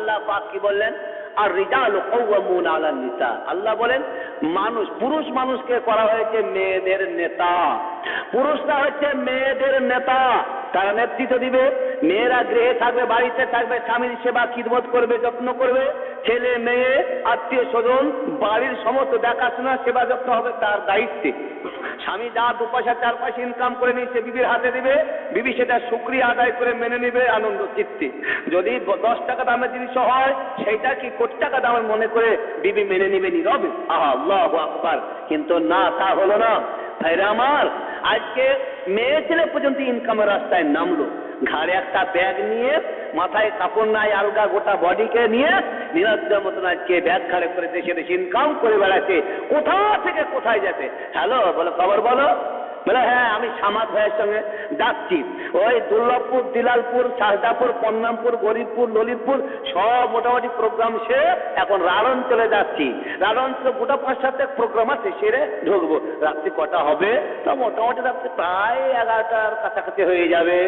আল্লাহ পাক কি বললেন? আর রিজাল কৌমুন আলা নিসা। আল্লাহ বলেন, মানুষ, পুরুষ মানুষকে করা হয়েছে মেয়েদের নেতা। পুরুষরা হচ্ছে মেয়েদের নেতা। তারা নেতৃত্ব দিবে, মেয়েরা গৃহে থাকবে, বাড়িতে থাকবে, স্বামীর সেবা খিদমত করবে, যত্ন করবে, ছেলে, মেয়ে, আত্মীয় স্বজন, বাড়ির সমস্ত দেখাশোনা, সেবা যত্ন হবে তার দায়িত্বে। স্বামী যা দু পয়সা চার পয়সা ইনকাম করে নিচ্ছে বিবির হাতে দিবে, বিবি সেটা সুক্রিয়া আদায় করে মেনে নেবে আনন্দ চিত্তে যদি দশ টাকা দামের জিনিস হয়, সেইটা কি কোটি টাকা দামের মনে করে বিবি মেনে নেবে নীরবে? আহা, আল্লাহ আকবার। কিন্তু না, তা হলো না। আমার আজকে মেয়ে ছেলে পর্যন্ত ইনকামের রাস্তায় নামলো। ঘাড়ে একটা ব্যাগ নিয়ে, মাথায় কাপড় নাই, আলগা গোটা বডিকে নিয়ে নিরজ্জের মতন আজকে ব্যাগ ঘাড়ে করে দেশে দেশে ইনকাম করে বেড়াচ্ছে। কোথা থেকে কোথায় যাচ্ছে হ্যালো, বলো, খবর বলো। সামাদ ভাইয়ের সঙ্গে যাচ্ছি। ওই দুর্লভপুর, দিলালপুর শাহজাপুর পন্নামপুর, গরিবপুর, ললিতপুর, সব মোটামুটি প্রোগ্রাম সে এখন রাড়ন চলে যাচ্ছি। রাড়ন তো গোটা সাথে প্রোগ্রাম আছে, সেরে ঢুকবো। রাত্রি কটা হবে? তা মোটামুটি রাত্রি প্রায় এগারোটার কাছাকাছি হয়ে যাবে।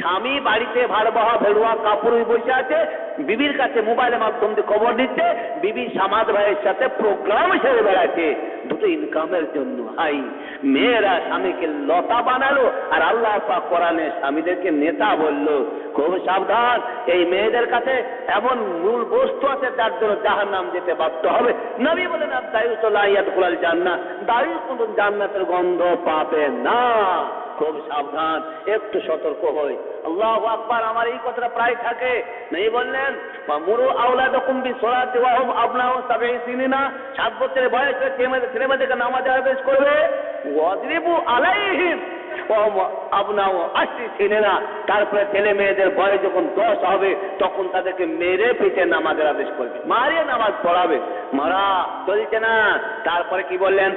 স্বামী বাড়িতে ভাড়বাহা, ভেড়ুয়া, কাপড় বসে আছে। বিবির কাছে মোবাইলের মাধ্যম দিয়ে খবর দিচ্ছে, বিবি সামাদ ভাইয়ের সাথে প্রোগ্রাম সেরে বেড়াচ্ছে। দুটো ইনকামের জন্য, হাই। মেয়েরা স্বামীকে লতা বানালো, আর আল্লাহ পাক কোরআনে স্বামীদেরকে নেতা বলল। খুব সাবধান, এই মেয়েদের কাছে এমন মূল বস্তু আছে, যার জন্য জাহার নাম যেতে বাধ্য হবে। নবী বলেন আর দায়ু চলাইয়াত কুলাল জান্না দায়ু কোন জান্নাতের গন্ধ পাবে না। খুব সাবধান, একটু সতর্ক হই। আল্লাহ আকবার, আমার এই কথাটা প্রায় থাকে। নেই বললেন মুরু আউলা রকম বি সোলা দেওয়া হোক আপনাও তবে চিনি না সাত বছরের বয়সে ছেলেমেয়েদেরকে নামাজ আদেশ করবে। ওয়াজরিবু আলাইহিম। ছিনে না। তারপরে ছেলে মেয়েদের বয়স যখন দশ হবে, তখন তাদেরকে মেরে নামাজের আদেশ করবে। মারিয়ে নামাজ পড়াবে। মারা, চলছে না। তারপরে কি বললেন?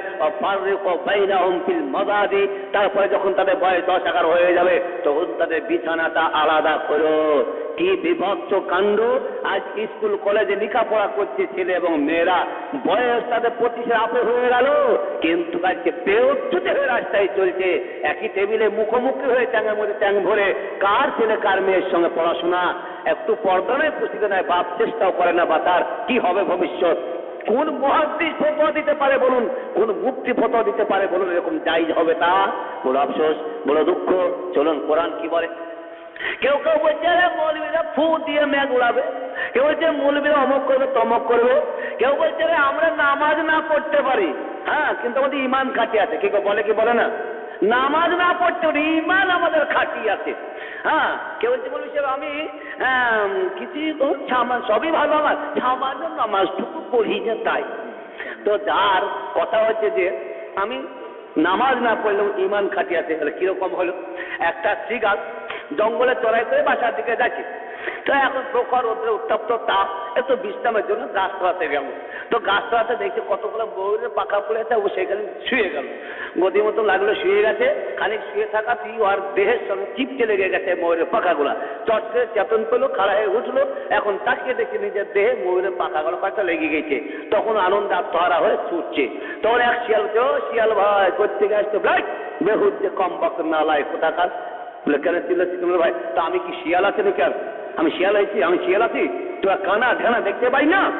মজাদি তারপরে যখন তাদের বয়স দশ এগারো হয়ে যাবে, তখন তাদের বিছানাটা আলাদা করো। কি বিভৎস কাণ্ড? আজ স্কুল, কলেজে লেখাপড়া করছে ছেলে এবং মেয়েরা। বয়স তাদের পঁচিশে আপে হয়ে গেল। কিন্তু আজকে বেউচ্ছুতে হয়ে রাস্তায় চলছে। একই টেবিলে মুখোমুখি হয়ে ট্যাঙের মধ্যে ট্যাং ভরে কার ছেলে, কার মেয়ের সঙ্গে পড়াশোনা? একটু পর্দা নয়, পুষ্টিতে নয় বাপ চেষ্টাও করে না বা তার কি হবে ভবিষ্যৎ? কোন মহাদ্দিস ফতোয়া দিতে পারে বলুন? কোন মুক্তি ফতোয়া দিতে পারে বলুন? এরকম জাইজ হবে তা? বড় আফসোস বড় দুঃখ। চলুন, কোরআন কি বলে? কেউ কেউ বলছে, আরে মৌলবীরা ফু দিয়ে মেঘ উড়াবে। কেউ বলছে মৌলবীরা অমক করবে, তমক করবে। কেউ বলছে রে আমরা নামাজ না পড়তে পারি। হ্যাঁ কিন্তু আমাদের ইমান খাটি আছে। কি বলে কি বলে না? নামাজ না পড়তে পারি ইমান আমাদের খাটি আছে। হ্যাঁ কেউ বলছে বলবি আমি কিছু সামান, সবই ভালো আমার। সামান্য নামাজটুকু পড়ি না তাই। তো যার কথা হচ্ছে যে, আমি নামাজ না পড়লেও ইমান খাটি আছে। তাহলে কীরকম হলো? একটা শ্রীগাছ জঙ্গলে চড়াই করে বাসার দিকে যাচ্ছে। তো এখন প্রখর রোদ্রে উত্তপ্ত তাপ একটু বিশ্রামের জন্য গাছতলাতে গেল তো গাছতলাতে দেখছে কতগুলো বউরের পাকা পড়েছে ও সেখানে শুয়ে গেল। গদি মতো লাগল, শুয়ে গেছে। খানিক শুয়ে থাকা তুই ওর দেহের সঙ্গে চিপকে লেগে গেছে ময়ূরের পাখাগুলা। চটকে চেতন পেল, খাড়া হয়ে উঠল। এখন তাকিয়ে দেখে নিজের দেহে ময়ূরের পাখাগুলো কয়েকটা লেগে গেছে। তখন আনন্দ আত্মহারা হয়ে ছুটছে। তখন এক শিয়াল শিয়াল ভাই করতে গেছে বেহুদ যে কম বক না লাই কোথাকার? বলে কেন চিল্লাচ্ছি তোমরা ভাই তা আমি কি শিয়াল আছে নাকি আর? আমি শিয়াল আছি আমি শিয়াল আছি। তোরা কানা ধ্যানা দেখতে পাই না?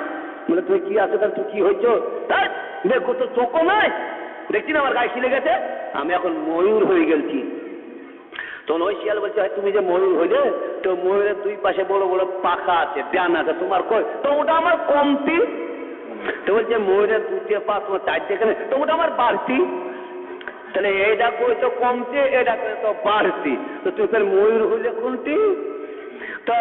বলে তুমি কি আছে? তার তুই কি হয়েছো? তাই দেখো তো চোখও নাই। দেখছি না আমার গায়ে শিলে গেছে। আমি এখন ময়ূর হয়ে গেছি তখন ওই শিয়াল বলছে "ভাই, তুমি যে ময়ূর হইলে তো ময়ূরের দুই পাশে বড় বড় পাখা আছে ডান আছে। তোমার কই? তো ওটা আমার কমতি? তো বলছে ময়ূরের দুটিয়ে পা তোমার চারটে এখানে তো ওটা আমার বাড়তি? তাহলে এটা কই তো কমছে এটা কই তো বাড়তি। তো তুই তাহলে ময়ূর হইলে কোনটি? তো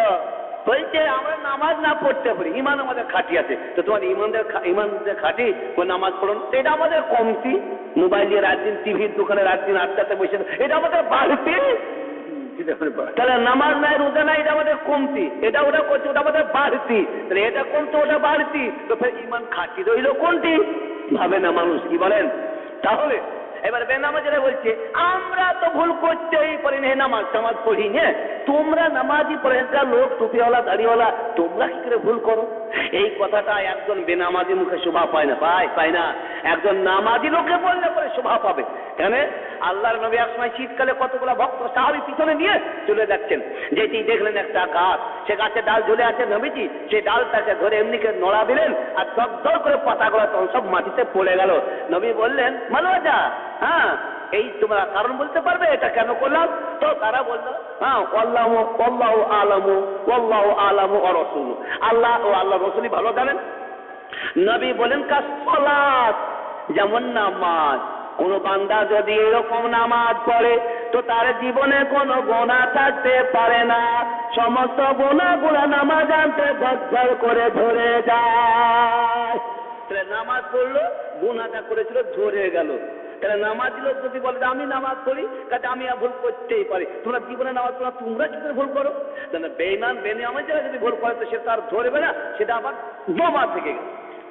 বলছে আমরা নামাজ না পড়তে পারি ইমান আমাদের খাটি আছে। তো তোমার ইমানদের ইমানদের খাটি ওই নামাজ পড়ুন এটা আমাদের কমতি। মোবাইল দিয়ে রাত দিন টিভির দোকানে রাত দিন আটটাতে বসে এটা আমাদের বাড়তি। তাহলে নামাজ নাই রোজা নাই এটা আমাদের কমতি। এটা ওটা করছে ওটা আমাদের বাড়তি। তাহলে এটা কমতো ওটা বাড়তি। তো ফের ইমান খাটি রইল কোনটি? ভাবে না মানুষ কি বলেন? তাহলে এবার বেনামাজেরা বলছে আমরা তো ভুল করতেই পারি না নামাজ টামাজ পড়ি না তোমরা নামাজি পরেজগার লোক, টুপিওয়ালা, দাড়িওয়ালা, তোমরা কি করে ভুল করো? এই কথাটা একজন বেনামাজি মুখে শোভা পায় না। পায় পায় না। একজন নামাজি লোকে বললে পরে শোভা পাবে। কেন? আল্লাহর নবী এক সময় শীতকালে কতগুলো ভক্ত সাহাবি পিছনে নিয়ে চলে যাচ্ছেন। যেটি দেখলেন একটা গাছ। সে গাছের ডাল ঝুলে আছে নবীজি। সেই ডালটাকে ধরে এমনিকে নড়া দিলেন আর দর করে পাতাগুলো তখন সব মাটিতে পড়ে গেল। নবী বললেন মানো যা হ্যাঁ এই তোমরা কারণ বলতে পারবে, এটা কেন করলাম? তো তারা বলল হ্যাঁ আল্লাহ আল্লাহ আলামু আল্লাহ আলামু ও রসুল। আল্লাহ ও আল্লাহ রসুলই ভালো জানেন। নবী বলেন কাসলাত যেমন নামাজ। কোন বান্দা যদি এরকম নামাজ পড়ে, তো তার জীবনে কোনো গোনা থাকতে পারে না। সমস্ত গোনা গুলা নামাজ আনতে ঝরঝর করে ধরে যায়। নামাজ পড়ল, গুনাটা করেছিল ধরে গেল। তাহলে নামাজ লোক যদি বলে যে আমি নামাজ পড়ি, কাজে আমি ভুল করতেই পারি। তোমরা জীবনে নামাজ পড়া? তোমরা কি করে ভুল করো? তাহলে বেইমান বেনিয়ামের যারা যদি ভুল করে, তো সেটা আর ধরবে না সেটা আবার জমা থেকে গেল।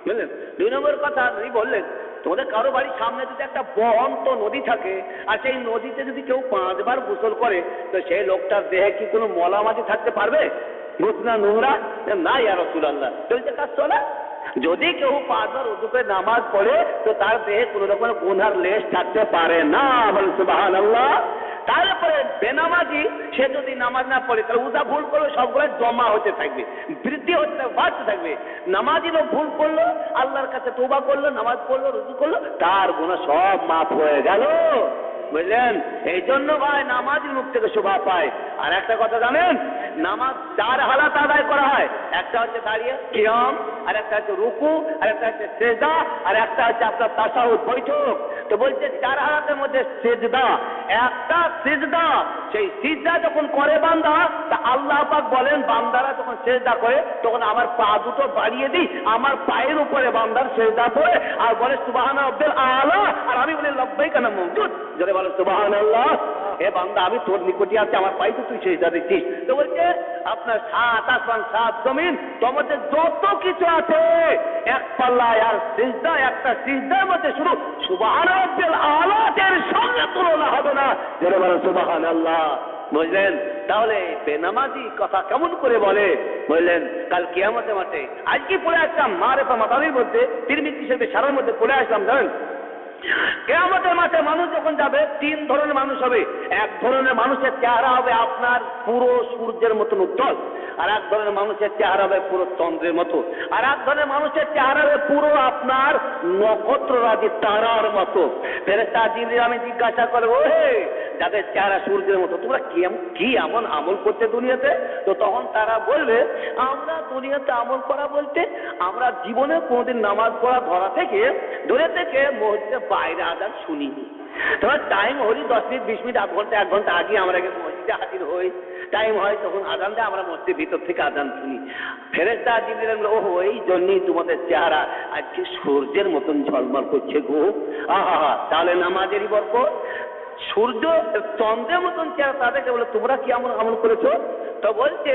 বুঝলেন? দুই নম্বর কথা উনি বললেন, তোমাদের কারও বাড়ির সামনে যদি একটা বহন্ত নদী থাকে, আর সেই নদীতে যদি কেউ পাঁচবার গোসল করে, তো সেই লোকটার দেহে কি কোনো মলা মাটি থাকতে পারবে? গোসনা নোংরা? না, ইয়া রসুল্লাহ চলছে কাজ চলা? যদি কেউ পাঁচবার উদু করে নামাজ পড়ে, তো তার দেহে কোনো রকমের গুনার লেশ থাকতে পারে না। সুবাহান আল্লাহ তারপরে বেনামাজি, সে যদি নামাজ না পড়ে, তাহলে উদা ভুল করল সবগুলো জমা হতে থাকবে, বৃদ্ধি হতে থাকবে, বাড়তে থাকবে। নামাজি লোক ভুল করল, আল্লাহর কাছে তোবা করল, নামাজ পড়ল, রুজু করল, তার গুণা সব মাফ হয়ে গেল। বুঝলেন? এই জন্য ভাই, নামাজের মুখ থেকে শোভা পায়। আর একটা কথা জানেন নামাজ চার হালাত আদায় করা হয়। একটা হচ্ছে দাঁড়িয়ে কিয়ম আর একটা হচ্ছে রুকু আর একটা হচ্ছে সেজদা আর একটা হচ্ছে আপনার তাসাউদ বৈঠক। তো বলছে চার হালাতের মধ্যে সেজদা, একটা সিজদা, সেই সিজদা যখন করে বান্দা, তা আল্লাহ পাক বলেন, বান্দারা যখন সেজদা করে, তখন আমার পা দুটো বাড়িয়ে দিই, আমার পায়ের উপরে বান্দার সেজদা পড়ে, আর বলে সুবাহানা আব্দুল আলা আর আমি বলি লব্বাই কেন মজুদ? যদি বলে সুবাহান আল্লাহ হে বান্দা, আমি তোর নিকটে আছে, আমার পাইতে তুই সেজদা দিচ্ছিস তো বলছে, আপনার সাত আসমান, সাত জমিন, তোমাদের যত কিছু আছে, এক পাল্লায় আর সিজদা, একটা সিজদার মধ্যে শুধু সুবাহান আলাদের সঙ্গে তুলনা হবে না। যেন বলে সুবাহান আল্লাহ বুঝলেন? তাহলে বেনামাজি কথা কেমন করে বলে? বুঝলেন? কাল কিয়ামতে মাঠে, আজকে পড়ে আসলাম মা মারেফা মাতালির মধ্যে তিরমিতি হিসেবে সারার মধ্যে পড়ে আসলাম, জানেন? কেয়ামতের মাঠে মানুষ যখন যাবে, তিন ধরনের মানুষ হবে। এক ধরনের মানুষের চেহারা হবে আপনার পুরো সূর্যের মতন উজ্জ্বল। আর এক ধরনের মানুষের চেহারা হবে পুরো চন্দ্রের মতো। আর এক ধরনের মানুষের চেহারা হবে পুরো আপনার নক্ষত্র রাজি তারার মতো। ফেরেস্তা জিবরিল আমি জিজ্ঞাসা করে ও হে যাদের চেহারা সূর্যের মতো, তোমরা কি এম- কি এমন আমল করতে দুনিয়াতে? তো তখন তারা বলবে আমরা দুনিয়াতে আমল করা বলতে, আমরা জীবনে কোনোদিন নামাজ পড়া ধরা থেকে ধরে থেকে মসজিদে বাইরে আদান শুনিনি। তোমার টাইম হলি দশ মিনিট, বিশ মিনিট, আধ ঘণ্টা, এক ঘণ্টা আগে আমরা মসজিদে হাজির হই। টাইম হয়, তখন আদান দেয়, আমরা মসজিদের ভিতর থেকে আদান শুনি। ফেরেস্তা দিলেন ওহো, এই জন্যই তোমাদের চেহারা আজকে সূর্যের মতন ঝলমল করছে গো। আহা, তাহলে নামাজেরই বরকত? সূর্য চন্দ্রের মতন চেহারা তাদেরকে বলে তোমরা কি এমন আমল করেছ? তো বলছে,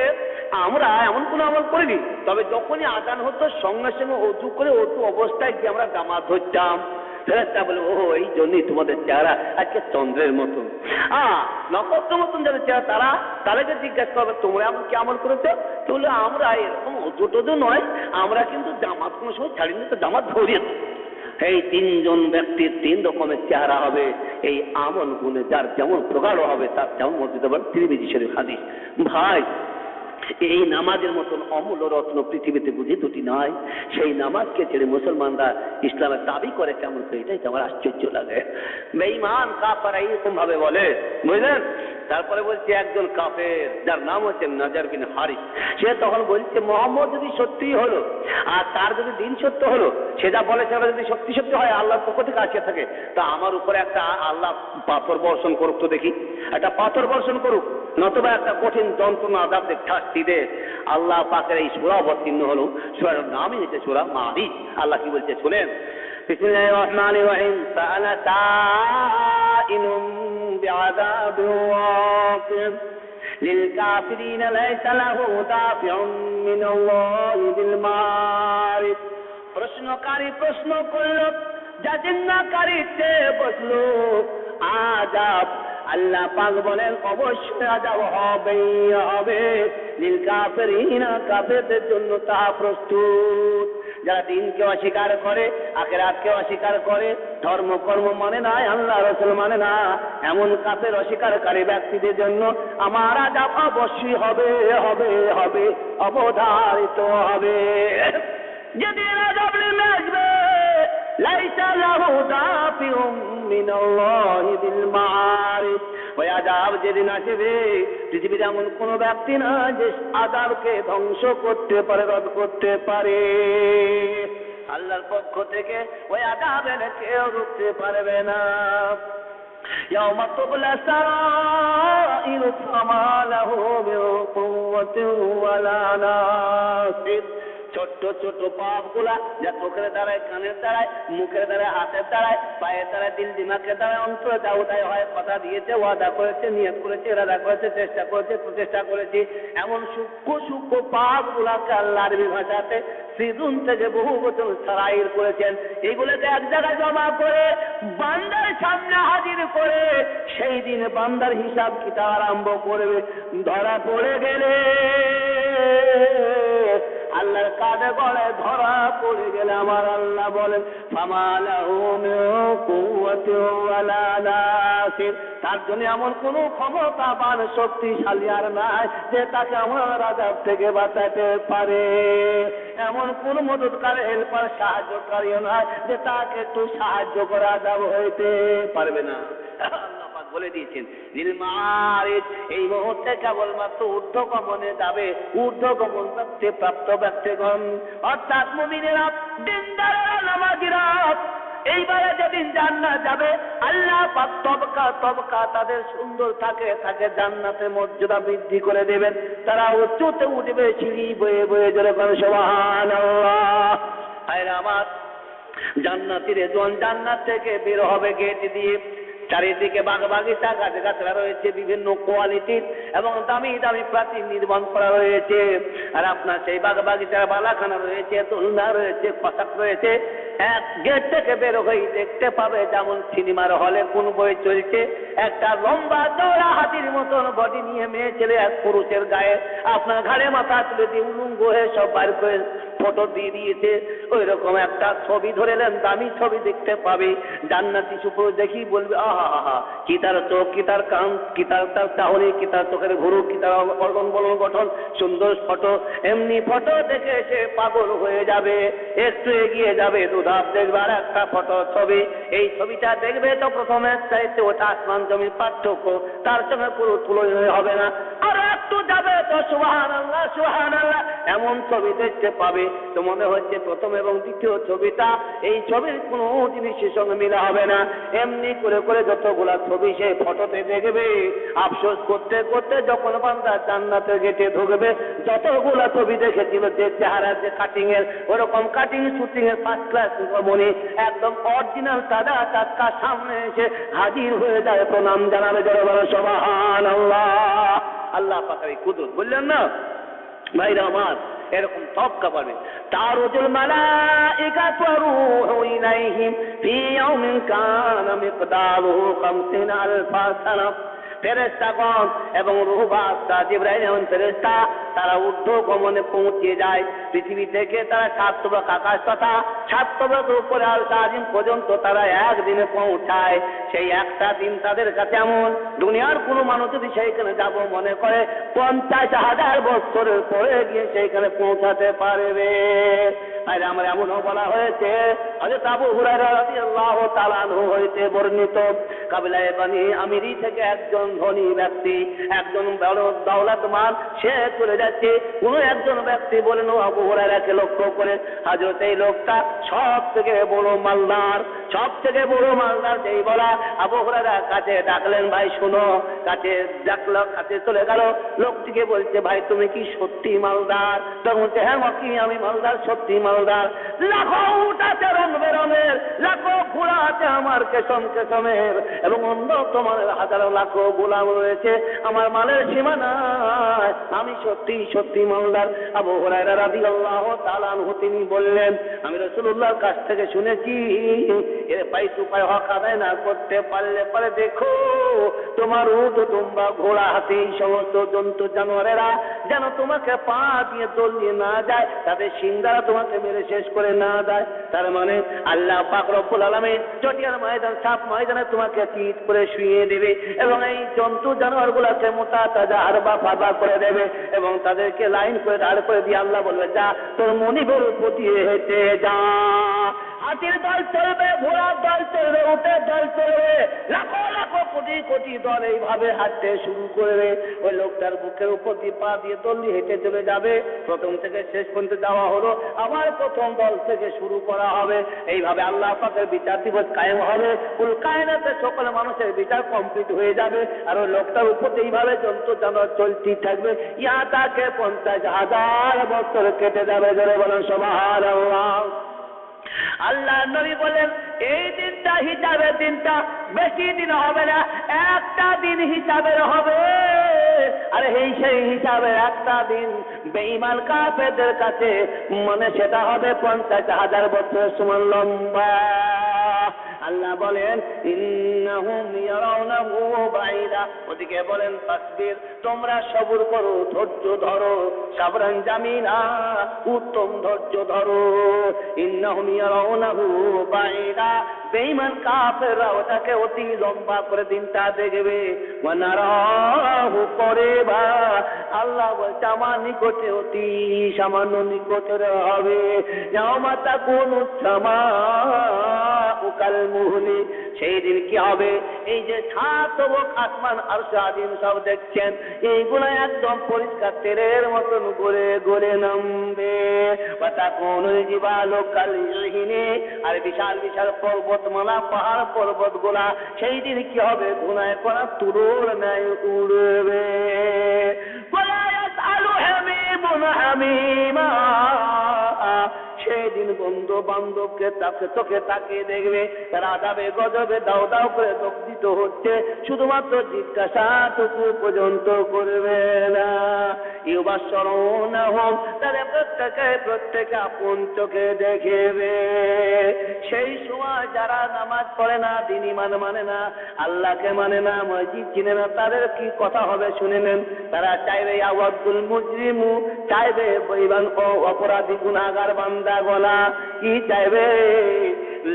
আমরা এমন কোনো আমল করিনি। তবে যখনই আদান হতো, সঙ্গে সঙ্গে অজু করে অজু অবস্থায় গিয়ে আমরা জামাত ধরতাম। ফেরেস্তা বলে ও এই জন্যই তোমাদের চেহারা আজকে চন্দ্রের মতন নক্ষত্র মতন যাদের চেহারা তারা? তাদেরকে জিজ্ঞাসা করবে, তোমরা এমন কি আমল করেছ? তো বলে আমরা এরকম অজু টজু নয়, আমরা কিন্তু জামাত, কোনো সময় ছাড়িনি তো জামাত ধরিয়ে এই তিনজন ব্যক্তির তিন রকমের চেহারা হবে, এই আমল গুণে যার যেমন প্রগাঢ় হবে, তার যেমন মসজিদ ত্রিবেদী শরীফ হাদিস। ভাই এই নামাজের মতন অমূল্য রত্ন পৃথিবীতে বুঝি দুটি নয়। সেই নামাজকে ছেড়ে মুসলমানরা ইসলামের দাবি করে কেমন করে? এটাই তো আমার আশ্চর্য লাগে। বেঈমান কাফারা এইরকম ভাবে বলে, বুঝলেন? তারপরে বলছে একজন কাফের, যার নাম হচ্ছে নাজার বিন হারিস। সে তখন বলছে, মোহাম্মদ যদি সত্যি হলো, আর তার যদি দিন সত্য হলো, সে যা বলে সেটা যদি সত্যি সত্যি হয়, আল্লাহর পক্ষ থেকে আসিয়া থাকে, তা আমার উপরে একটা আল্লাহ পাথর বর্ষণ করুক তো দেখি। একটা পাথর বর্ষণ করুক, নতুবা একটা কঠিন যন্ত্রণা আদাব ঠাস দে। আল্লাহ পাকের এই সুরা অবতীর্ণ হলো। সুরার নামই হচ্ছে সুরা মারিজ আল্লাহ কি বলছে, শুনেন। বিসমিল্লাহির রহমানির রহিম। الرحيم سأل سائل بعذاب واقع للكافرين ليس له دافع من الله بالمعارف প্রশ্নকারী প্রশ্ন করল যা জিজ্ঞাকারী চেয়ে বসলো আজাব আল্লাহ পাক বলেন অবশ্যই আজাব হবেই হবে নীল কাফেরিনা কাফেরদের জন্য তা প্রস্তুত যারা দিনকে অস্বীকার করে, আখেরাতকে অস্বীকার করে, ধর্ম, কর্ম মানে না আল্লাহ রসুল মানে না। এমন কাফের অস্বীকারী ব্যক্তিদের জন্য আমার আজাব অবশ্যই হবে হবে হবে, অবধারিত হবে। যেদিন আজাব নেমে আসবে দাফিউম মিনাল্লাহি বিল মাআরিফ। ওই আজাব যেদিন আসবে পৃথিবীর এমন কোনো ব্যক্তি না যে আজাবকে ধ্বংস করতে পারে রদ করতে পারে আল্লাহর পক্ষ থেকে ওই আজাব এনে কেউ রুখতে পারবে না يوم تبلى السرائر فما له من قوة ولا ناصر ছোট্ট ছোট্ট পাপগুলা যা চোখের দ্বারায়, কানের দ্বারায়, মুখের দ্বারায়, হাতের দ্বারায়, পায়ের দ্বারায়, দিল দিমাগের দ্বারায়, অন্তরে যা ওটাই হয়, কথা দিয়েছে, ওয়াদা করেছে, নিয়ত করেছে, ইরাদা করেছে, চেষ্টা করেছে, প্রচেষ্টা করেছে। এমন সূক্ষ্ম সূক্ষ্ম পাপ গুলাকে আল্লাহ আরবি ভাষাতে সিজুন থেকে বহু বছর সারাইর করেছেন। এগুলোকে এক জায়গায় জমা করে বান্দার সামনে হাজির করে, সেই দিন বান্দার হিসাব কিতাব আরম্ভ করবে। ধরা পড়ে গেলে। আল্লাহর কাঁধে গড়ে ধরা পড়ে গেলে আমার আল্লাহ বলেন তার জন্য এমন কোন ক্ষমতাবান, শক্তিশালী আর নাই যে তাকে আমার আজাব থেকে বাঁচাতে পারে। এমন কোন মদতকার হেল্পার, সাহায্যকারীও নয় যে তাকে একটু সাহায্য করা আজাব হইতে পারবে না। বলে দিয়েছেন, নীল মারিজ এই মুহূর্তে কেবলমাত্র ঊর্ধ্বগমনে যাবে, ঊর্ধ্বগমন প্রাপ্তি প্রাপ্ত ব্যক্তিগণ। অর্থাৎ মুমিনেরা দিনদারেরা নামাজিরা এইবারে যেদিন জান্নাত যাবে, আল্লাহ তবকা তবকা তাদের সুন্দর থাকে তাকে জান্নাতে মর্যাদা বৃদ্ধি করে দেবেন। তারা উচ্চতে উঠবে, সিঁড়ি বয়ে বয়ে জোরে করে সোহান আমার জান্নাতির জন জান্নাত থেকে বের হবে গেট দিয়ে। চারিদিকে বাগ বাগিচা গাছ গাছরা রয়েছে, বিভিন্ন কোয়ালিটির এবং দামি দামি প্রাচীর নির্মাণ করা রয়েছে। আর আপনার সেই বাগ বাগিচার বালাখানা রয়েছে, দোলনা রয়েছে পোশাক রয়েছে। এক গেট থেকে বের হয়ে দেখতে পাবে যেমন সিনেমার হলে কোন বই চলছে। একটা লম্বা চওড়া হাতির মতন বডি নিয়ে মেয়ে ছেলে এক পুরুষের গায়ে আপনার ঘাড়ে মাথা তুলে দিয়ে উলুঙ্গ হয়ে সব বার করে ফটো দিয়ে দিয়েছে। ওই রকম একটা ছবি ধরে নেন, দামি ছবি দেখতে পাবে। জান্নাতি সুপুর দেখি বলবে, আহা আহা কি তার চোখ, কি তার কান, কি তার তার চাহনি, কি তার চোখের ঘুরু, কি তার অর্গন বলন গঠন, সুন্দর ফটো এমনি ফটো দেখে সে পাগল হয়ে যাবে, একটু এগিয়ে যাবে দুধাপ দেখবে দেখবার একটা ফটো, ছবি। এই ছবিটা দেখবে তো প্রথমে চাইতে ওটা আসমান জমির পার্থক্য। তার সঙ্গে পুরো তুলনা হবে না। আর একটু যাবে তো সুহান আল্লাহ সুহান আল্লাহ এমন ছবি দেখতে পাবে। তো মনে হচ্ছে প্রথম এবং দ্বিতীয় ছবিটা, এই ছবির কোনো জিনিসের সঙ্গে মিলা হবে না। এমনি করে করে যতগুলা ছবি সে ফটোতে দেখবে, আফসোস করতে করতে যখন বান্দা জান্নাতে গেটে ঢুকবে, যতগুলা ছবি দেখেছিল যে চেহারা যে কাটিং এর, ওরকম কাটিং শুটিং এর ফার্স্ট ক্লাস মনে একদম অরিজিনাল তাজা টাটকা সামনে এসে হাজির হয়ে যায় প্রণাম জানাবে জড় বড় সবাহান আল্লাহ আল্লাহ পাকারি কুদরত বললেন না? ভাইরা আমার, এরকম তবকা পাবে তারুজুল মালাইকাতু রূহু ইলাইহিম, ফি ইয়াউমিন কানা মিকদারুহু 50 আলফা সানা ফেরেস্তাগণ এবং রুহবাস্তা জিব্রাইল এবং ফেরেস্তা তারা ঊর্ধ্ব গমনে পৌঁছে যায়। পৃথিবী থেকে তারা সাত তবক আকাশ তথা সাত তবক উপরে আল তাজিম পর্যন্ত তারা একদিনে পৌঁছায়। সেই একটা দিন তাদের কাছে এমন, দুনিয়ার কোনো মানুষ যদি সেইখানে যাব মনে করে, পঞ্চাশ হাজার বছরের পরে গিয়ে সেইখানে পৌঁছাতে পারবে। আর আমার এমনও বলা হয়েছে, হযরত আবু হুরায়রা রাদিয়াল্লাহু তাআলা আনহু হইতে বর্ণিত, কাবিলায়ে বানি আমিরি থেকে একজন ধনী ব্যক্তি, একজন বড় দৌলতমান, সে চলে যাচ্ছে কোন একজন ব্যক্তি বলেন আবু হুরায়রাকে লক্ষ্য করে হাজরত এই লোকটা সব থেকে বড় মালদার। সব থেকে বড় মালদার যেই বলা, আবু হুরায়রা কাছে ডাকলেন, ভাই, শুনো। কাছে ডাকলো, কাছে চলে গেল। লোকটিকে বলছে, ভাই, তুমি কি সত্যি মালদার? তখন বলছে হ্যাঁ মকি আমি মালদার, সত্যি মালদার। লাখো উট আছে রং বেরঙের, লাখো ঘোড়া আছে আমার কেশম কেশমের, এবং অন্য তোমার হাজারো লাখো গোলাম রয়েছে আমার মালের সীমানা। আমি সত্যি সত্যি মালদার। আবু হরাইরা রাদি আল্লাহ তালানহু তিনি বললেন, আমি রসুল্লাহর কাছ থেকে শুনেছি এর পাই টুপাই হক আদায় না, করতে পারলে পরে দেখো তোমার উঠ, তোমরা ঘোড়া, হাতে, এই সমস্ত জন্তু, জানোয়ারেরা যেন তোমাকে পা দিয়ে দোল দিয়ে না যায়, তাদের সিং দ্বারা তোমাকে মেরে শেষ করে না দেয় তার মানে আল্লাহ পাক আলমীর চটিয়ার ময়দান সাপ ময়দানে তোমাকে চিত করে শুয়ে দেবে এবং এই জন্তু জানোয়ার গুলাকে মোটা, তাজা হারবা ফারবা করে দেবে এবং তাদেরকে লাইন করে দাঁড় করে দিয়ে আল্লাহ বলবে, যা তোর মনিবের প্রতি হেঁটে যা। হাতির দল চলবে ঘোড়ার দল চলবে, উটের দল চলবে। লাখো লাখো কোটি কোটি দল এইভাবে হাঁটতে শুরু করবে। ওই লোকটার বুকের উপর দিয়ে পা দিয়ে দল হেঁটে চলে যাবে। প্রথম থেকে শেষ পর্যন্ত যাওয়া হলো। আবার প্রথম দল থেকে শুরু করা হবে। এইভাবে আল্লাহ পাকের বিচার দিবস কায়েম হবে। কুল কায়নাতে সকল মানুষের বিচার কমপ্লিট হয়ে যাবে। আর ওই লোকটার উপর এইভাবে জন্তু জানোয়ার চলতেই থাকবে। ইয়া তাকে পঞ্চাশ হাজার বছর কেটে যাবে। ধরে বলেন সবার আল্লাহ নবী বলেন, এই দিনটা হিসাবের দিনটা, বেশি দিন হবে না, একটা দিন হিসাবের হবে। আর এই সেই হিসাবে একটা দিন বেইমান কাফেরদের কাছে মানে সেটা হবে পঞ্চাশ হাজার বছরের সমান লম্বা। আল্লাহ বলেন, ইন্নাহুম ইয়ারাউনাহু বাঈদা ওদিকে বলেন তাসবির তোমরা সবুর করো, ধৈর্য ধরো সাবরান জামিনা উত্তম ধৈর্য ধরো। ইন্নাহুম ইয়ারাউনাহু বাঈদা বেঈমান কাফেররা ওটাকে অতি লম্বা করে দিনটা দেখবে। ওয়ানারাহু করিবা। আল্লাহ বলছে, আমার নিকটে অতি সামান্য নিকটের হবে। ইয়াউমা তাকুনু সামা কাল মুহলি, সেই দিন কি হবে? এই যে ছাত আসমান আর স্বাধীন সব দেখছেন, এইগুলো একদম পরিষ্কার তেলের মতন গড়ে গড়ে নামবে। তা কোন জীবালো কালিহীনে আর বিশাল বিশাল পর্বতমালা, পাহাড় পর্বত গোলা সেই দিন কি হবে? ধুনায় করা তুলোর ন্যায় উড়বে। আলু হামিমুন হামিমা। বন্ধু বান্ধবকে তাকে চোখে তাকিয়ে দেখবে, তারা যাবে গজবে, দাও দাও করে দগ্ধিত হচ্ছে, শুধুমাত্র জিজ্ঞাসাটুকু পর্যন্ত করবে না। ইউবার স্মরণ হোম, তাদের প্রত্যেকে প্রত্যেকে আপন চোখে দেখেবে। সেই সময় যারা নামাজ পড়ে না, দিন ইমান মানে না, আল্লাহকে মানে না, মসজিদ চিনে না, তাদের কি কথা হবে শুনে নেন? তারা চাইবে আওয়াজুল মুজরিমু, চাইবে বৈবান ও অপরাধী গুনাগার বান্দা গলা। কি চাইবে?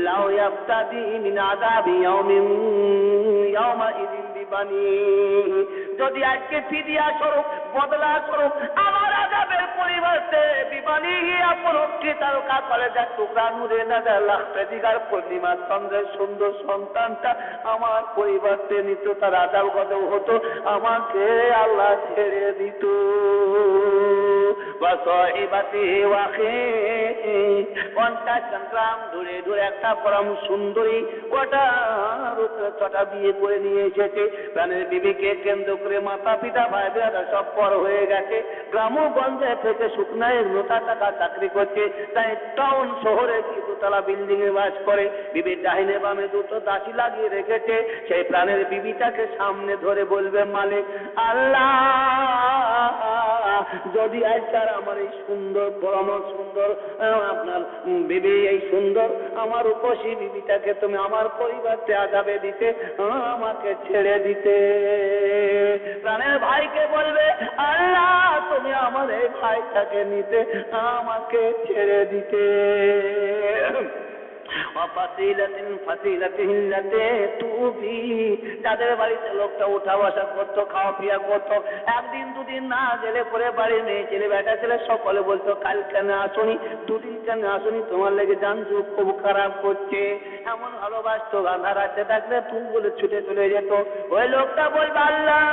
লাউ ইয়াফতাদি মিন আযাবি ইয়াউমিন ইয়াউমা ইদিন বিবানি। যদি আজকে ফিদিয়া স্বরূপ, বদলা স্বরূপ, আমার আজাবের পরিবর্তে বিবানি আপন তারকা কলেজার টুকরা নুরে দাদা লাখতে দিগার পূর্ণিমা চন্দ্রের সুন্দর সন্তানটা আমার পরিবর্তে নিত তার আজাব কত হতো, আমাকে আল্লাহ ছেড়ে দিত। পঞ্চাশ গ্রাম একটা পরম সুন্দরী ছটা বিয়ে করে নিয়ে এসেছে। প্রাণের বিবিকে কেন্দ্র করে মাতা পিতা ভাই বোনেরা সব পর হয়ে গেছে। থেকে শুকনায় টাকা চাকরি করছে। তাই টাউন শহরে দুতলা বিল্ডিং এ বাস করে। বিবির ডাহিনে বামে দুটো দাসি লাগিয়ে রেখেছে। সেই প্রাণের বিবিটাকে সামনে ধরে বলবে মালিক, আল্লাহ! যদি আজকাল আমার এই সুন্দর পরম সুন্দর আপনার বিবি এই সুন্দর, আমার উপসী বিবিটাকে তুমি আমার পরিবারতে আজাবে দিতে আমাকে ছেড়ে দিতে। প্রাণের ভাইকে বলবে, আল্লাহ, তুমি আমার এই ভাইটাকে নিতে, আমাকে ছেড়ে দিতে। অফাসিলাতিন ফাসিলাতিহিল্লাতে তুবি যাদের বাড়িতে লোকটা উঠা বসা করতো, খাওয়া পিয়া করতো, একদিন দুদিন না গেলে পরে বাড়ি মেয়ে ছেলে, বেটা ছেলে সকলে বলতো, কাল কেন আসুনি? দুদিন কেন আসুনি? তোমার লেগে জানছো খুব খারাপ করছে। এমন ভালোবাসতো গাধা রাখতে থাকলে তুমি বলে ছুটে চলে যেত। ওই লোকটা বলবে আল্লাহ,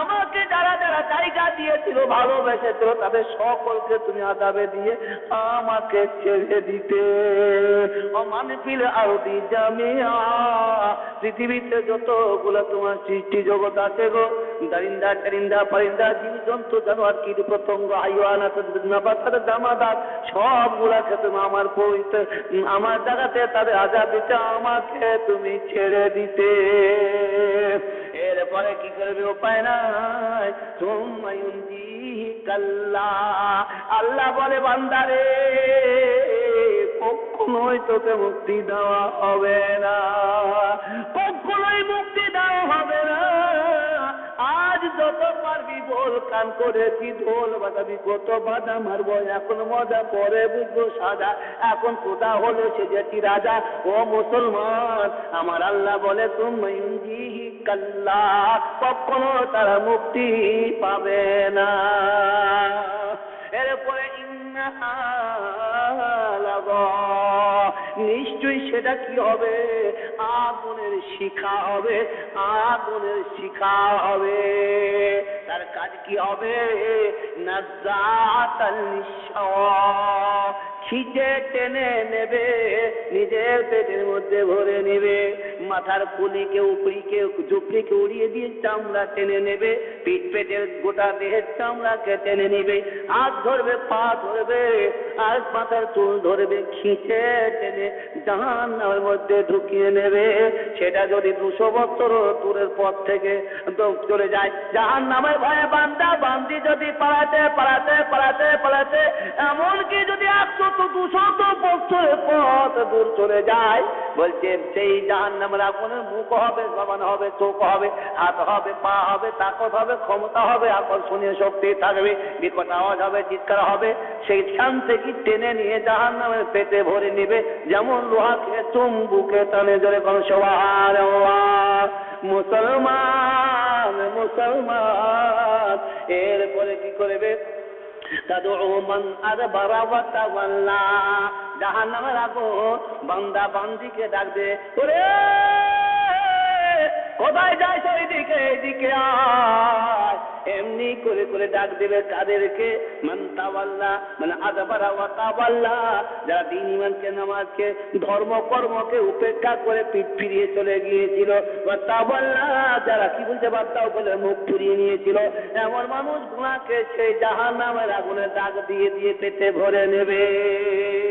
আমাকে যারা যারা জায়গা দিয়েছিল, ভালোবেসেছিল, তাদের সকলকে তুমি আদাবে দিয়ে আমাকে ছেড়ে দিতে। ও মানফিল আরদি জামিয়া। পৃথিবীতে যতগুলো তোমার সৃষ্টি জগৎ আছে গো, দারিন্দা টারিন্দা পারিন্দা জীব জন্তু জানোয়ার, কীট, পতঙ্গ আইওয়ানা নাবাতার দামাদার, সবগুলাকে তুমি আমার পবিত্র আমার জায়গাতে তাদের আজাদ দিতে, আমাকে তুমি ছেড়ে দিতে। এরপরে কি করবে উপায় নাই? তোমায়ুন্দি কাল্লা আল্লাহ বলে, বান্দারে কখনোই তোকে মুক্তি দেওয়া হবে না। কখনোই মুক্তি দেওয়া হবে না। আজ যত পারবি বল, কান করেছি ঢোল বাজাবি কত বাধা মারবো, এখন মজা পরে বুঝব সাজা। এখন খোদা হলো সে যেটি রাজা। ও মুসলমান, আমার আল্লাহ বলে, তুমি কাল্লা কখনো তারা মুক্তি পাবে না। এরপরে ইন্নাহা লাগা। নিশ্চয়ই সেটা কি হবে? আগুনের শিখা হবে, আগুনের শিখা হবে। তার কাজ কি হবে? না। খিচে টেনে নেবে, নিজের পেটের মধ্যে ভরে নেবে। মাথার ফুলিকে উপরিকে ঝুপড়িকে উড়িয়ে দিয়ে চামড়া টেনে নেবে। পিঠ পেটের গোটা দেহের চামড়াকে টেনে নেবে। হাত ধরবে, পা ধরবে, আর মাথার চুল ধরবে, খিচে টেনে জাহান নামের মধ্যে ঢুকিয়ে নেবে। সেটা যদি দুশো বছর দূরের পথ থেকে চলে যায়, জাহান নামের ভয়ে বান্দা, বান্দি যদি পালাতে পালাতে পালাতে পালাতে, এমনকি যদি একশো তো দুশো তো বছরের পথ দূর চলে যায়। বলছে সেই জাহান নামের আগুনের মুখ হবে, জবান হবে, চোখ হবে, হাত হবে, পা হবে, তাকত হবে, ক্ষমতা হবে, আকর্ষণীয় শক্তি থাকবে, বিকট আওয়াজ হবে, চিৎকার হবে। সেই স্থান থেকে টেনে নিয়ে জাহান নামের পেটে ভরে নিবে, যেমন লোহাকে চুম্বুকে টানে জোরে কোন সবার মুসলমান মুসলমান, এরপরে কি করবে? তাদউ মান আদবারা ওয়া তাওয়াল্লা জাহান্নামের বান্দা বান্দিকে ডাক ওরে কোথায় যাইছো এইদিকে এইদিকে আয় এমনি করে করে ডাক দেবে কাদেরকে মান মানে আদাবারা ওয়া যারা দিন ইমানকে নামাজকে, ধর্ম, কর্মকে উপেক্ষা করে পিঠ ফিরিয়ে চলে গিয়েছিল। ওয়া তাওয়াল্লা, যারা কি বলতে বার্তাও বলে মুখ ফিরিয়ে নিয়েছিল। এমন মানুষ গুণাকে সেই জাহান নামের আগুনে ডাক দিয়ে দিয়ে পেটে ভরে নেবে।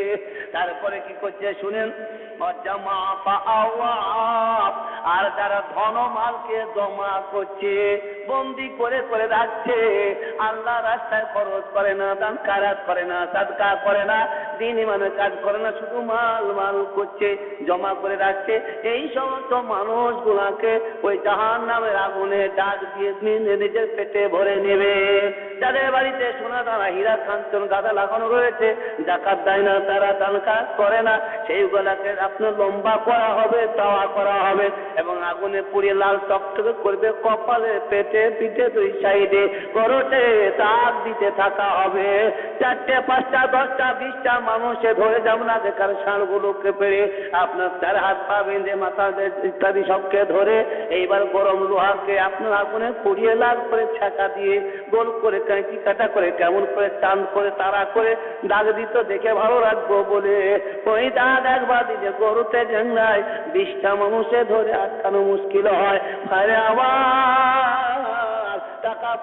তারপরে কি করছে শুনেন? আর যারা ধনমালকে জমা করছে, বন্দি করে করে রাখছে, আল্লাহ রাস্তায় খরচ করে না, দান কারাত করে না, সাদকা করে না দিন মানে কাজ করে না, শুধু মাল মাল করছে, জমা করে রাখছে। এই সমস্ত মানুষগুলাকে ওই জাহান নামের আগুনে ডাক দিয়ে নিজের পেটে ভরে নেবে। যাদের বাড়িতে সোনা দানা, হীরা কাঞ্চন গাদা লাগানো রয়েছে, জাকাত দেয় না, তারা দান কাজ করে না। সেইগুলাকে আপনার লম্বা করা হবে তাওয়া করা হবে এবং আগুনে পুড়িয়ে লাল টকটকে করবে, কপালে, পেটে, পিঠে, দুই সাইডে করোটে দাগ দিতে থাকা হবে। চারটে, পাঁচটা, দশটা, বিশটা মানুষে ধরে যাব না যেমন আগেকার ষাঁড়গুলোকে পেরে আপনার চার হাত পা বেঁধে মাথা ইত্যাদি সবকে ধরে, এইবার গরম লোহাকে আপনার আগুনে পুড়িয়ে লাল করে ছাকা দিয়ে গোল করে, কাঁচি কাটা করে, কেমন করে চাঁদ করে তারা করে, দাগ দিত দেখে ভালো রাখব বলে। ওই দাগ একবার দিলে গরুতে ঝাংলায় বিশটা মানুষে ধরে আটকানো মুশকিল হয়। আবার!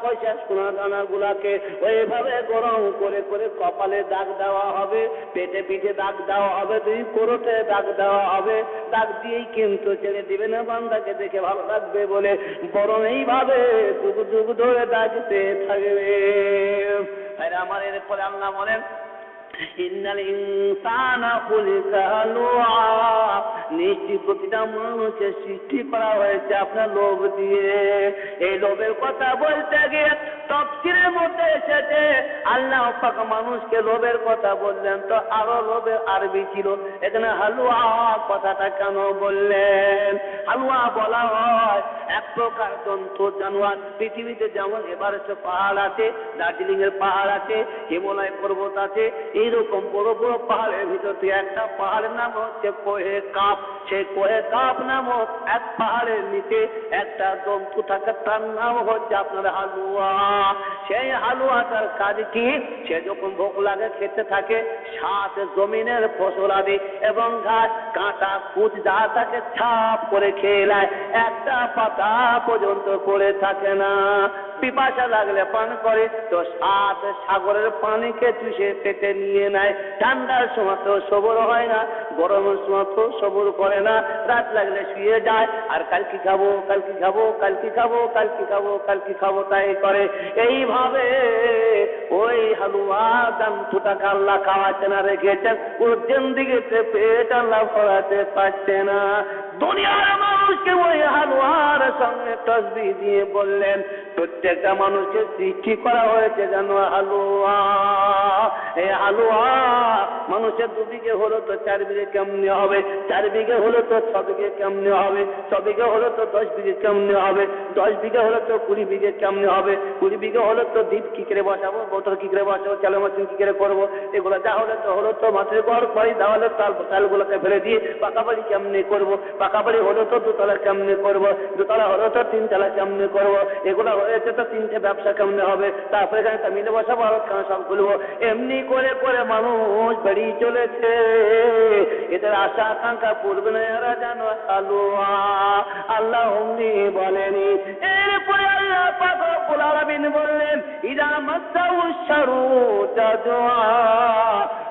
পয়সা সোনা দানা গুলাকে ওইভাবে গরম করে করে কপালে দাগ দেওয়া হবে, পেটে পিঠে দাগ দেওয়া হবে, দুই কোরোতে দাগ দেওয়া হবে। দাগ দিয়েই কিন্তু ছেড়ে দিবে না বান্দাকে দেখে ভালো লাগবে বলে। বরং এইভাবে যুগ যুগ ধরে দাগতে থাকবে। আমার এরপরে আল্লাহ বলেন ইন্নাল ইনসানা খুলিকা হালুআ নিশ্চিত প্রতিটা মানুষের সৃষ্টি করা হয়েছে আপনার লোভ দিয়ে। এই লোভের কথা বলতে গিয়ে তফসিরের মধ্যে এসেছে। আল্লাহ পাক মানুষকে লোভের কথা বললেন, তো আরও লোভের আরবি ছিল। এখানে হালুয়া কথাটা কেন বললেন? হালুয়া বলা হয়, এক প্রকার জন্তু, জানোয়ার, পৃথিবীতে যেমন এভারেস্ট পাহাড় আছে দার্জিলিং এর পাহাড় আছে, হিমালয় পর্বত আছে, এইরকম বড় বড় পাহাড়ের ভিতর একটা পাহাড়ের নাম হচ্ছে কোহে কাপ। সেই কোহে কাপ নামক এক পাহাড়ের নিচে একটা জন্তু থাকে, তার নাম হচ্ছে আপনার হালুয়া। law সেই হালুয়াটার কাজ কি সে যখন ভোগ লাগে খেতে থাকে, সাত জমিনের ফসল আদি এবং ঘাস, কাঁটা কুচ যা তাকে ছাপ করে খেয়ে নেয়। একটা পাতা পর্যন্ত পড়ে থাকে না। পিপাসা লাগলে পান করে, তো সাত সাগরের পানিকে চুষে পেটে নিয়ে নেয়। ঠান্ডার সময় তো সবর হয় না, গরমের সময় তো সবর করে না। রাত লাগলে শুয়ে যায়, আর কাল কি খাব, কাল কি খাব, কাল কি খাব, কাল কি খাব, কাল কি খাব, তাই করে। এইভাবে ওই হালুয়া দাম টাকা আল্লাহ খাওয়াচ্ছে না, রেখেছেন। ওর দিকে পেট আল্লাহ ভরাতে পারছে না। দুনিয়ার মানুষকে ওই হালুয়ার সঙ্গে তসবি দিয়ে বললেন, প্রত্যেকটা মানুষকে সৃষ্টি করা হয়েছে যেন হালুয়া। এই হালুয়া মানুষের দুদিকে হলো তো চার বিঘে কেমনে হবে? চার বিঘে হলো তো ছ বিঘে কেমনে হবে? ছ বিঘে হলো তো দশ বিঘে কেমনে হবে? দশ বিঘে হলো তো কুড়ি বিঘে কেমনে হবে? কুড়ি বিঘে হলো তো দ্বীপ কি করে বসাবো? বোতল কি করে বসাবো? চালের মেশিন কি করে করব? এগুলো যা হলে তো হলো তো মাছের ঘর, বাড়ি, দেওয়ালে তাল তালগুলোকে ফেলে দিয়ে পাকা বাড়ি কেমনে করব? পাকা বাড়ি হলো তো দুতলা কেমনে করব? দুতলা হলো তো তিনতলা কেমনে করব? এগুলো হয়েছে তো তিনটে ব্যবসা কেমনে হবে? তারপরে এখানে তামিলে বসাবো ভারত ওখানে সব খুলবো? এমনি করে করে মানুষ বেরিয়ে চলেছে। এদের আশা আকাঙ্ক্ষা পূর্বে না এরা জানো আলুয়া আল্লাহ অমনি বলেনি, এরপরে আল্লাহ পাক রব্বুল বললেন, ইদা মাসাউ শারু তাদুয়া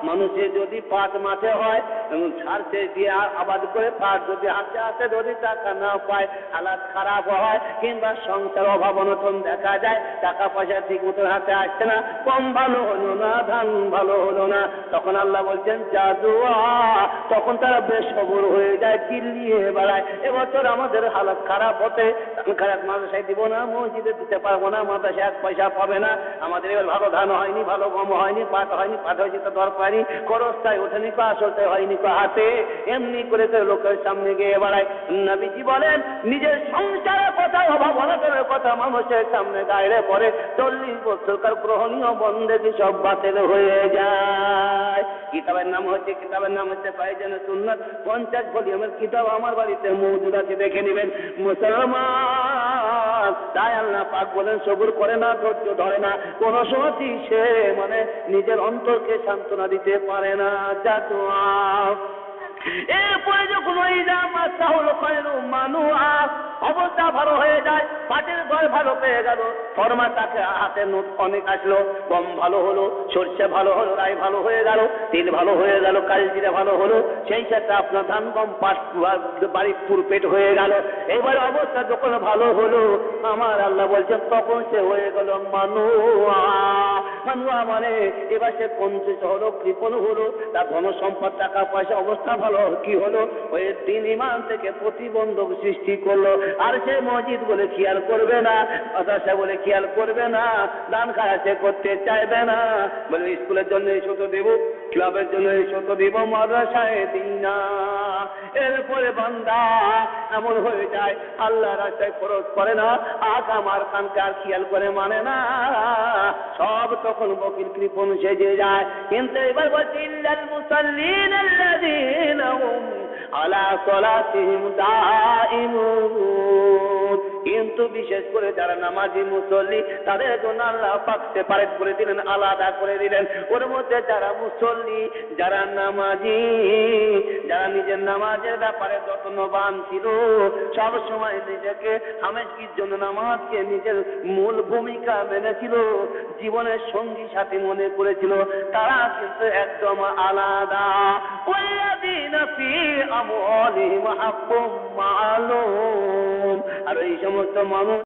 মানুষের যদি পাট মাঠে হয় এবং ছাড়ছে দিয়ে আ- আবাদ করে পাট যদি হাতে হাতে যদি টাকা না পায়। হালাত খারাপ হয়, কিংবা সংসার অভাব অনটন দেখা যায়, টাকা পয়সা ঠিক মতন হাতে আসছে না, কম ভালো হলো না, ধান ভালো হলো না। তখন আল্লাহ বলছেন জাদুয়া তখন তারা বেশ সবর হয়ে যায়, চিল্লিয়ে বেড়ায়। এবছর আমাদের হালাত খারাপ হতে খারাপ মাদ্রাসায় দিব না, মসজিদে দিতে পারব না মাদ্রাসায় এক পয়সা পাবে না। আমাদের এবার ভালো ধান হয়নি, ভালো গম হয়নি, পাট হয়নি, পাট হয়েছে তো দরকারি খরচটাই ওঠেনি কো আসলতে হয়নি। কো হাতে, এমনি করে করে লোকের সামনে গিয়ে বেড়ায়। নবীজি বলেন, নিজের সংসারের কথা অভাব অনটনের কথা মানুষের সামনে গায়ে পরে চল্লিশ বছরকার গ্রহণীয় বন্দেগি সব বাতিল হয়ে যায়? কিতাবের নাম হচ্ছে, কিতাবের নাম হচ্ছে পাইজান সুন্নত। পঞ্চাশ ভলিউমের কিতাব আমার বাড়িতে মজুদ আছে, দেখে নেবেন। মুসলমান তাই আল্লাহ পাক বলেন, সবুর করে না, ধৈর্য ধরে না। কোন সময়ই সে মানে নিজের অন্তরকে সান্ত্বনা দিতে পারে না। জাতুয়া এরপরে যখন ওই মাসাহুল খয়রু মানুয়া অবস্থা ভালো হয়ে যায় পাটের ঘর ভালো পেয়ে গেল। ফরমা তাকে হাতে নোট অনেক আসলো, গম ভালো হলো, সর্ষে ভালো হলো, রাই ভালো হয়ে গেল, তিল ভালো হয়ে গেল, কালজিরা ভালো হলো, সেই সাথে আপনার ধান গম পাশ বাড়ির পুর পেট হয়ে গেল। এবার অবস্থা যখন ভালো হলো আমার আল্লাহ বলছেন, তখন সে হয়ে গেল মানুয়া। মানে এবার সে পঞ্চাশ হলো কৃপণ হলো, তার ধন সম্পদ, টাকা পয়সা অবস্থা ভালো। কি হলো? ওই দিন ইমান থেকে প্রতিবন্ধক সৃষ্টি করল। আর সে মসজিদ বলে খেয়াল করবে না, মাদ্রাসা বলে খেয়াল করবে না, দান খায়া সে করতে চাইবে না। বলে, স্কুলের জন্য শত দেবো ক্লাবের জন্য শত দিব মাদ্রাসায় দিই না এরপরে বান্দা এমন হয়ে যায় আল্লাহ রাস্তায় খরচ করে না আজ আমার কানকে আর খেয়াল করে মানে না। সব তখন বকিল কৃপণ সেজে যায়। কিন্তু এবার বলছি, ইল্লাল আলা সালাতিহিম দাইমুন কিন্তু বিশেষ করে যারা নামাজি মুসল্লি, তাদের জন্য আল্লাহ পাক সেপারেট করে দিলেন, আলাদা করে দিলেন। ওর মধ্যে যারা মুসল্লি, যারা নামাজি, যারা নিজের নামাজের ব্যাপারে যত্নবান ছিল সব সময় নিজেকে হামেশকির জন্য নামাজকে নিজের মূল ভূমিকা মেনেছিল, জীবনের সঙ্গী সাথে মনে করেছিল। তারা কিন্তু একদম আলাদা। আর এই সময় সমস্ত মানুষ